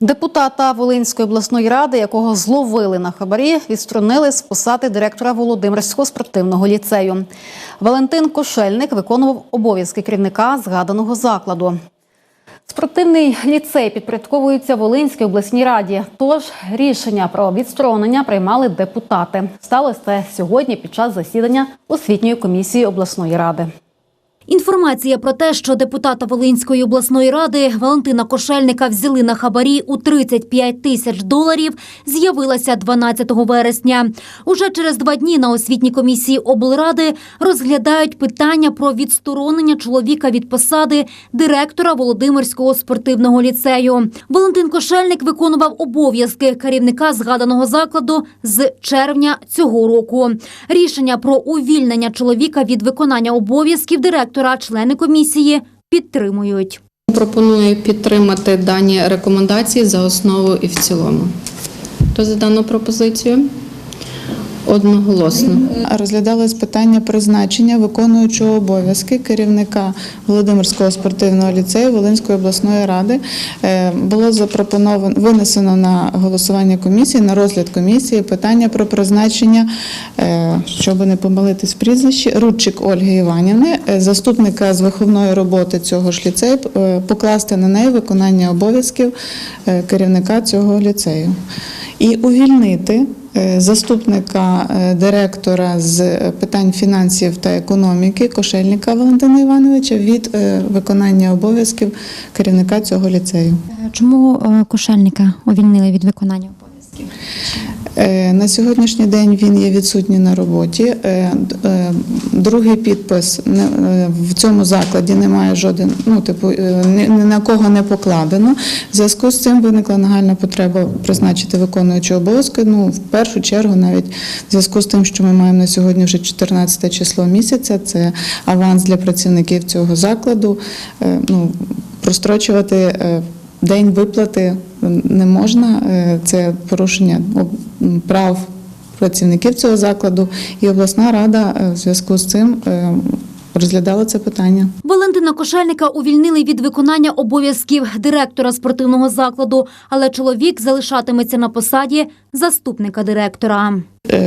Депутата Волинської обласної ради, якого зловили на хабарі, відсторонили з посади директора Володимирського спортивного ліцею. Валентин Кошельник виконував обов'язки керівника згаданого закладу. Спортивний ліцей підпорядковується Волинській обласній раді. Тож рішення про відсторонення приймали депутати. Сталося це сьогодні під час засідання освітньої комісії обласної ради. Інформація про те, що депутата Волинської обласної ради Валентина Кошельника взяли на хабарі у 35 тисяч доларів, з'явилася 12 вересня. Уже через два дні на освітній комісії облради розглядають питання про відсторонення чоловіка від посади директора Володимирського спортивного ліцею. Валентин Кошельник виконував обов'язки керівника згаданого закладу з червня цього року. Рішення про увільнення чоловіка від виконання обов'язків директора члени комісії підтримують. Пропоную підтримати дані рекомендації за основу і в цілому. Хто за дану пропозицію? Одноголосно. Розглядалось питання призначення виконуючого обов'язки керівника Володимирського спортивного ліцею Волинської обласної ради. Е, Було запропоновано винесено на голосування комісії, на розгляд комісії питання про призначення, е, щоб не помилитись прізвище, Рудчик Ольги Іванівни, е, заступника з виховної роботи цього ж ліцею, е, покласти на неї виконання обов'язків е, керівника цього ліцею. І увільнити е, заступника е, директора з е, питань фінансів та економіки Кошельника Валентина Івановича від виконання обов'язків керівника цього ліцею. Чому кошельника увільнили від виконання обов'язків? Е, На сьогоднішній день він є відсутній на роботі. Е, е, Другий підпис в цьому закладі немає жоден, ну типу ні на кого не покладено. В зв'язку з цим виникла нагальна потреба призначити виконуючого обов'язки. Ну в першу чергу, навіть в зв'язку з тим, що ми маємо на сьогодні вже 14 число місяця. Це аванс для працівників цього закладу. Ну прострочувати. День виплати не можна, е, це порушення прав працівників цього закладу, і обласна рада е, в зв'язку з цим е, розглядала це питання. Валентина Кошельника увільнили від виконання обов'язків директора спортивного закладу, але чоловік залишатиметься на посаді заступника директора.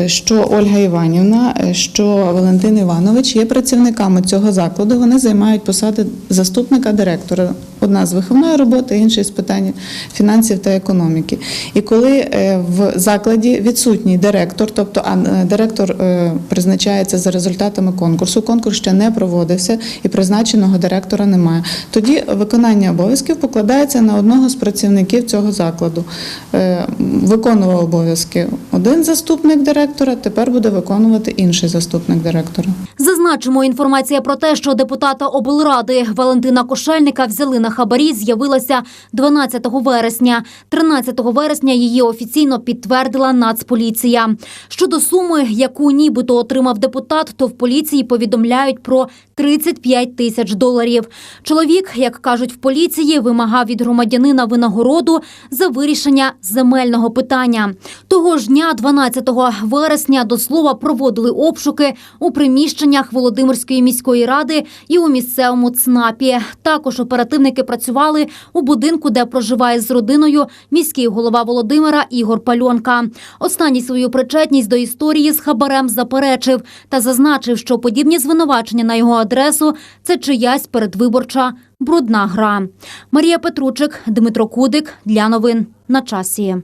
Що Ольга Іванівна, що Валентин Іванович є працівниками цього закладу. Вони займають посади заступника директора. Одна з виховної роботи, інша з питань фінансів та економіки. І коли е, в закладі відсутній директор, тобто а е, директор е, призначається за результатами конкурсу, конкурс ще не проводився і призначеного директора немає. Тоді виконання обов'язків покладається на одного з працівників цього закладу. Виконував обов'язки один заступник директора, тепер буде виконувати інший заступник директора. Зазначимо, інформація про те, що депутата облради Валентина Кошельника взяли на хабарі, з'явилася 12 вересня. 13 вересня її офіційно підтвердила Нацполіція. Щодо суми, яку нібито отримав депутат, то в поліції повідомляють про 35 тисяч доларів. Чоловік, як кажуть в поліції, вимагав від громадянина винагороду за вирішення земельного питання. Того ж дня, 12 вересня, до слова, проводили обшуки у приміщеннях Володимирської міської ради і у місцевому ЦНАПі. Також оперативники працювали у будинку, де проживає з родиною міський голова Володимира Ігор Пальонка. Останній свою причетність до історії з хабарем заперечив та зазначив, що подібні звинувачення на його адресу це чиясь передвиборча брудна гра. Марія Петручик, Дмитро Кудик для новин на часі.